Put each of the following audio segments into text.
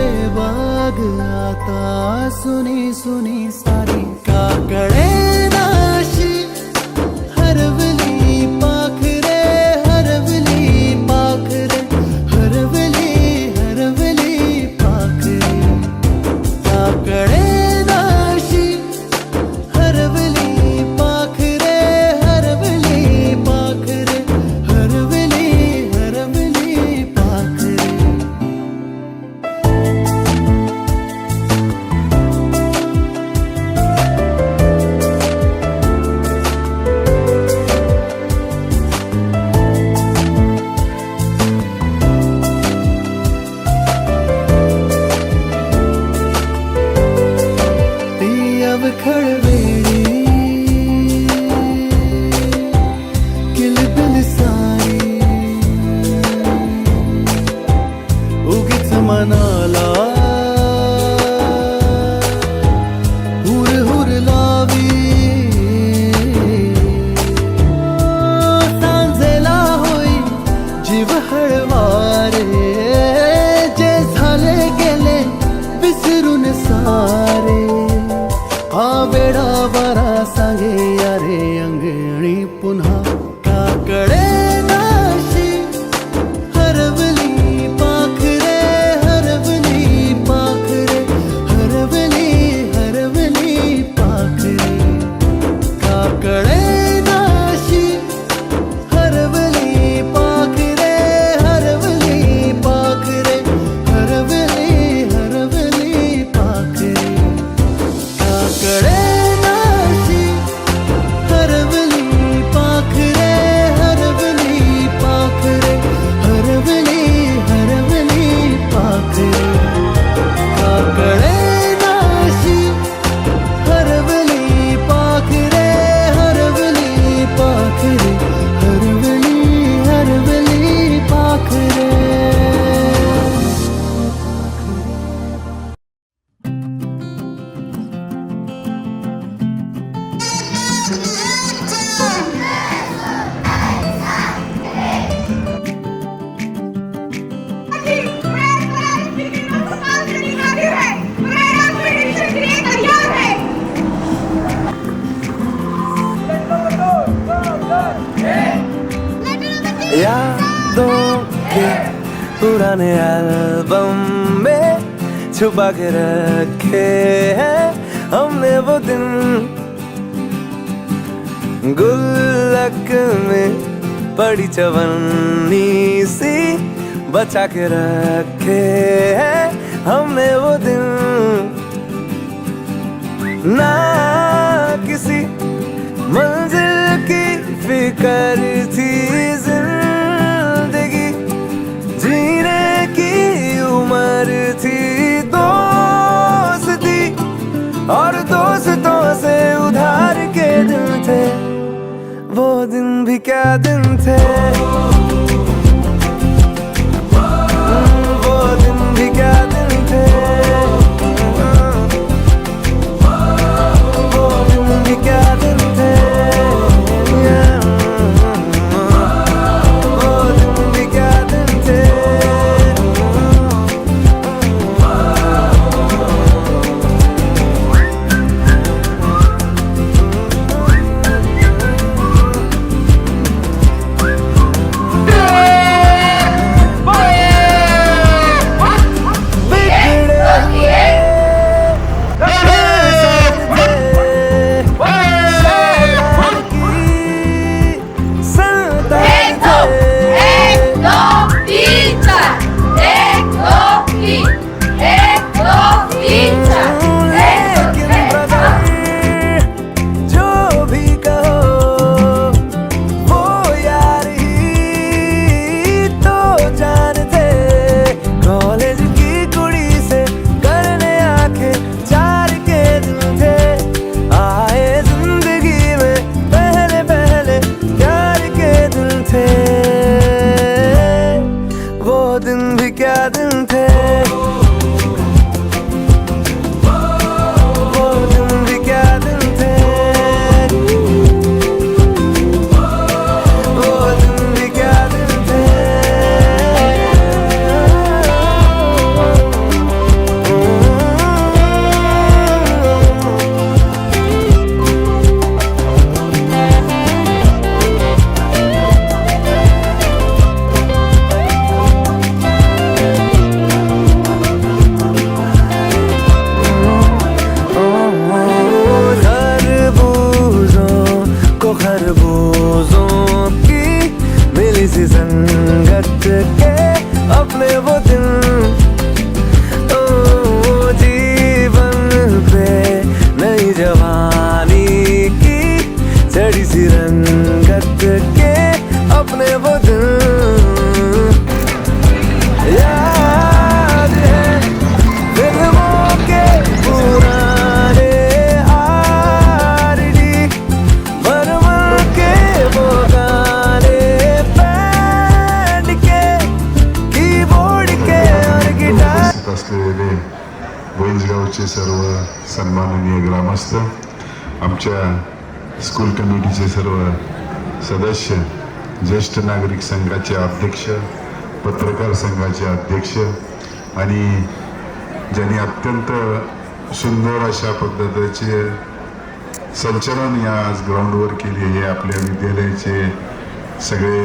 जुरे बाग आता सुनी सुनी सारी का कळे पुराने एल्बम में छुपा के रखे हैं हमने वो दिन। गुल्लक में पड़ी चवन्नी सी बचा के रखे हैं हमने वो दिन। ना किसी मंजिल की फिकर थी उम्र थी दोस्ती, और दोस्तों से उधार के दिन थे, वो दिन भी क्या दिन थे। together. ग्रामस्थ आमच्या स्कूल कमिटीचे सर्व सदस्य ज्येष्ठ नागरिक संघाचे अध्यक्ष पत्रकार संघाचे अध्यक्ष आणि ज्यांनी अत्यंत सुंदर अशा पद्धतीचे संचलन या आज ग्राउंडवर केले हे आपल्या विद्यालयाचे सगळे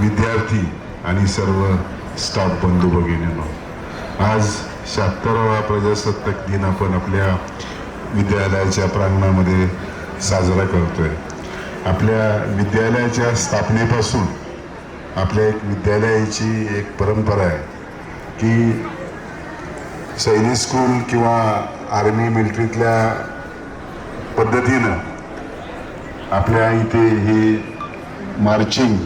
विद्यार्थी आणि सर्व स्टाफ बंधू भगिनींनो. आज शहात्तरावा प्रजासत्ताक दिन आपण आपल्या विद्यालयाच्या प्रांगणामध्ये साजरा करतोय. आपल्या विद्यालयाच्या स्थापनेपासून आपल्या एक विद्यालयाची एक परंपरा आहे की सैनिक स्कूल किंवा आर्मी मिलिटरीतल्या पद्धतीनं आपल्या इथे ही मार्चिंग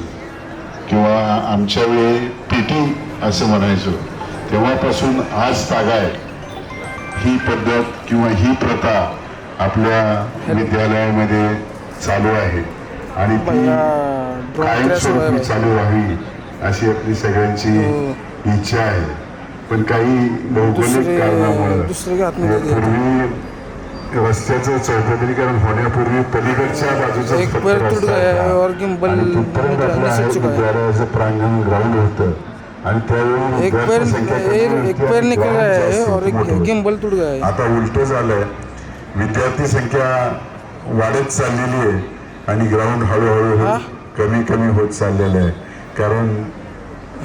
किंवा आमच्या वेळी पी टी असं म्हणायचो. तेव्हापासून आज तागाय ही पद्धत किंवा ही प्रथा आपल्या विद्यालयामध्ये चालू आहे. आणि ती कायमस्वरूपी चालू व्हावी अशी आपली सगळ्यांची इच्छा आहे. पण काही भौगोलिक कारणामुळे. पूर्वी रस्त्याचं चौपदरीकरण होण्यापूर्वी पलीकडच्या बाजूचा है है. विद्यालयाचं प्रांगण ग्राउंड होतं. आणि एक पैर एक पैर निकल गया है और एक. गिम्बल टूट गया है आता उलट झालंय विद्यार्थी संख्या वाढत चाललेली आहे आणि ग्राउंड हळूहळू हा? कमी कमी होत चाललेलं आहे कारण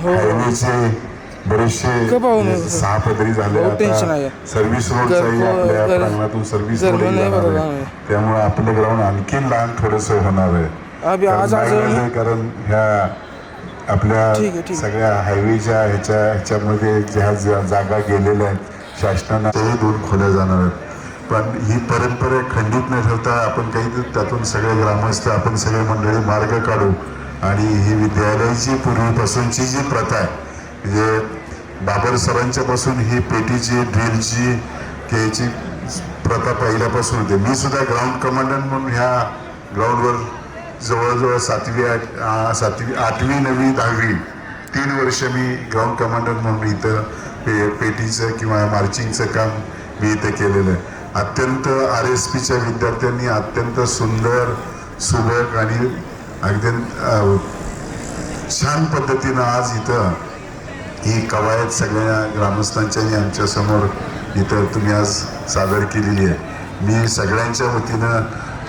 हो हायवेचे बरेचसे? सहा पदरी झाले. सर्व्हिस रोड घर- आपल्या प्रांगणातून सर्व्हिस रोड. त्यामुळे आपलं ग्राउंड आणखी लहान थोडस होणार आहे कारण ह्या आपल्या. सगळ्या हायवेच्या ह्याच्या ह्याच्यामध्ये ज्या ज्या जागा गेलेल्या आहेत शासनानं तेही दोन खोल्या जाणार आहेत. पण ही परंपरा खंडित न ठेवता आपण काही त्यातून सगळे ग्रामस्थ आपण सगळे मंडळी मार्ग काढू. आणि ही विद्यालयाची पूर्वीपासूनची जी प्रथा आहे म्हणजे बाबर सरांच्या पासून ही पेटीची ड्रिलची याची प्रथा पहिल्यापासून होते. मी सुद्धा ग्राउंड कमांडंट म्हणून ह्या ग्राउंडवर जवळजवळ सातवी आठ सातवी आठवी नववी दहावी तीन वर्ष मी ग्राउंड कमांडर म्हणून इथं पे पेटीचं किंवा मार्चिंगचं काम मी इथं केलेलं आहे. अत्यंत आर एस पीच्या विद्यार्थ्यांनी अत्यंत सुंदर सुबक आणि अगदी छान पद्धतीनं आज इथं ही कवायत सगळ्या ग्रामस्थांच्या आणि इथं तुम्ही आज सादर केलेली आहे. मी सगळ्यांच्या वतीनं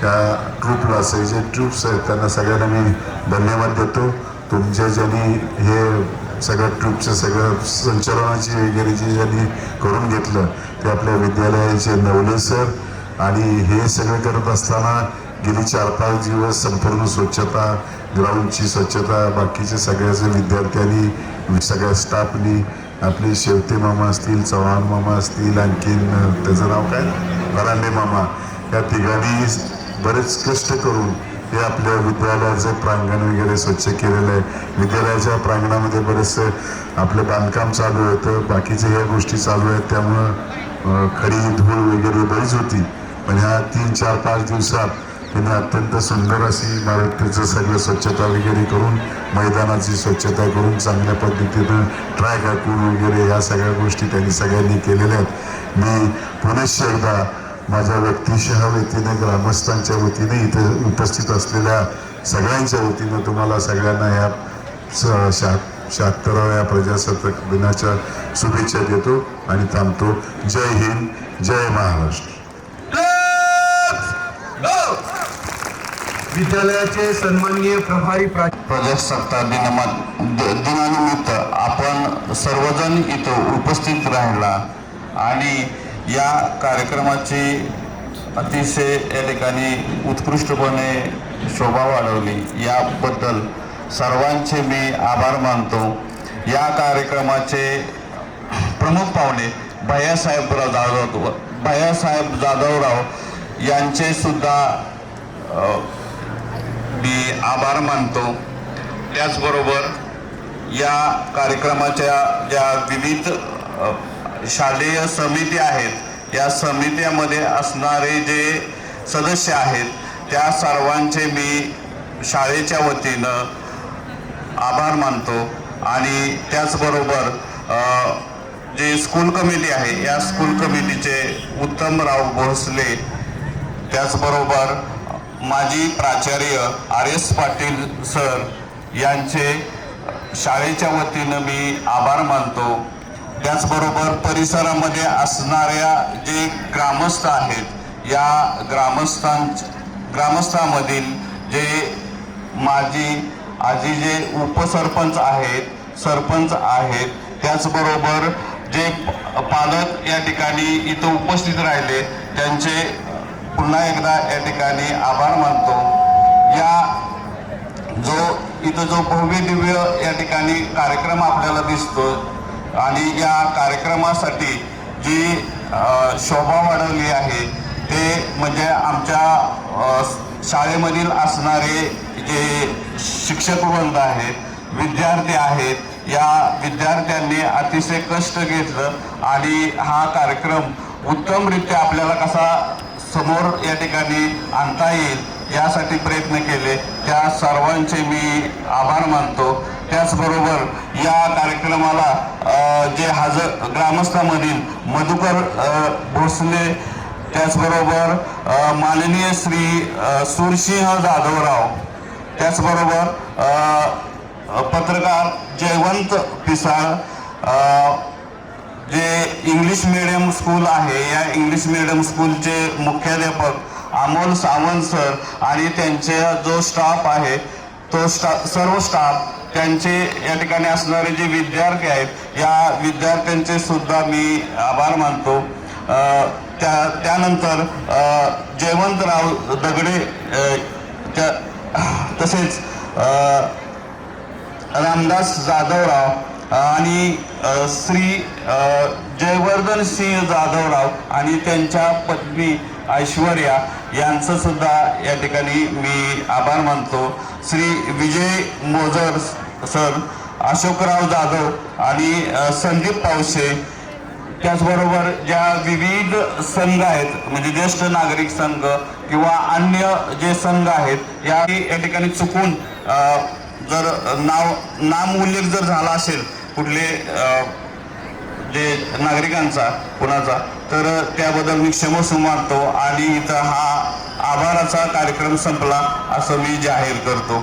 त्या ट्रूपला असे जे ट्रूप्स आहेत त्यांना सगळ्यांना मी धन्यवाद देतो. तुमच्या ज्यांनी हे सगळं ट्रूपचं सगळं संचलनाची वगैरे जे ज्यांनी करून घेतलं ते आपल्या विद्यालयाचे नवले सर. आणि हे सगळं करत असताना गेली चार पाच दिवस संपूर्ण स्वच्छता ग्राउंडची स्वच्छता बाकीचे सगळ्याचे विद्यार्थ्यांनी सगळ्या स्टाफनी आपले शेवते मामा असतील चव्हाण मामा असतील आणखीन त्याचं नाव काय? बरांडे मामा. या तिघांनी बरेच कष्ट करून हे आपल्या विद्यालयाचं प्रांगण वगैरे स्वच्छ केलेलं आहे. विद्यालयाच्या प्रांगणामध्ये बरेचसे आपलं बांधकाम चालू होतं बाकीच्या ह्या गोष्टी चालू आहेत. त्यामुळं खडी धूळ वगैरे बरीच होती. पण ह्या तीन चार पाच दिवसात त्यांनी अत्यंत सुंदर अशी इमारतीचं सगळं स्वच्छता वगैरे करून मैदानाची स्वच्छता करून चांगल्या पद्धतीनं ट्रॅक आखून वगैरे ह्या सगळ्या गोष्टी त्यांनी सगळ्यांनी केलेल्या आहेत. मी पुनश्च एकदा माझ्या व्यक्तिशः वतीने ग्रामस्थांच्या वतीने इथे उपस्थित असलेल्या सगळ्यांच्या वतीनं तुम्हाला सगळ्यांना ह्या शहा शहात्तराव्या प्रजासत्ताक दिनाच्या शुभेच्छा देतो आणि थांबतो. जय हिंद जय महाराष्ट्र. विद्यालयाचे सन्माननीय प्रभारी प्रा प्रजासत्ताक दिनमा दिनानिमित्त आपण सर्वजण इथं उपस्थित राहिला आणि या कार्यक्रमाची अतिशय या ठिकाणी उत्कृष्टपणे शोभा वाढवली. याबद्दल सर्वांचे मी आभार मानतो. या कार्यक्रमाचे प्रमुख पाहुणे भैयासाहेबराव जाधव भैयासाहेब जाधवराव यांचे सुद्धा मी आभार मानतो. त्याचबरोबर या कार्यक्रमाच्या ज्या विविध शालेय समिती आहेत. या समित्यामध्ये असणारे जे सदस्य आहेत त्या सर्वांचे मी शाळेच्या वतीनं आभार मानतो. आणि त्याचबरोबर जे स्कूल कमिटी आहे या स्कूल कमिटीचे उत्तमराव भोसले त्याचबरोबर माजी प्राचार्य आर एस पाटील सर यांचे शाळेच्या वतीनं मी आभार मानतो. त्याचबरोबर परिसरामध्ये असणाऱ्या जे ग्रामस्थ आहेत या ग्रामस्थां ग्रामस्थामधील जे माजी आजी जे उपसरपंच आहेत सरपंच आहेत त्याचबरोबर जे पालक या ठिकाणी इथं उपस्थित राहिले त्यांचे पुन्हा एकदा या ठिकाणी आभार मानतो. या जो इथं जो भव्य दिव्य या ठिकाणी कार्यक्रम आपल्याला दिसतो आणि या कार्यक्रमासाठी जी शोभा वाढवली आहे ते म्हणजे आमच्या शाळेमधील असणारे जे शिक्षकवृंद आहेत विद्यार्थी आहेत या विद्यार्थ्यांनी अतिशय कष्ट घेतलं आणि हा कार्यक्रम उत्तमरित्या आपल्याला कसा समोर या ठिकाणी आणता येईल यासाठी प्रयत्न केले. त्या सर्वांचे मी आभार मानतो. त्याचबरोबर या कार्यक्रमाला जे हजर ग्रामस्थामधील मधुकर भोसले त्याचबरोबर माननीय श्री सुरसिंह जाधवराव त्याचबरोबर पत्रकार जयवंत पिसाळ जे इंग्लिश मिडियम स्कूल आहे या इंग्लिश मिडियम स्कूलचे मुख्याध्यापक अमोल सावंत सर आणि त्यांचा जो स्टाफ आहे तो स्टा सर्व स्टाफ त्यांचे या ठिकाणी असणारे जे विद्यार्थी आहेत या विद्यार्थ्यांचे सुद्धा मी आभार मानतो. त्या त्यानंतर जयवंतराव दगडे त्या तसेच रामदास जाधवराव आणि श्री जयवर्धन सिंह जाधवराव आणि त्यांच्या पत्नी ऐश्वर्या यांचं सुद्धा या ठिकाणी मी आभार मानतो. श्री विजय मोजर्स सर अशोकराव जाधव आणि संदीप पावसे त्याचबरोबर ज्या विविध संघ आहेत म्हणजे ज्येष्ठ नागरिक संघ किंवा अन्य जे संघ आहेत या या ठिकाणी चुकून जर नाव नाम उल्लेख जर झाला असेल कुठले जे नागरिकांचा कुणाचा तर त्याबद्दल मी क्षमस्व मानतो आणि इथं हा आभाराचा कार्यक्रम संपला असं मी जाहीर करतो.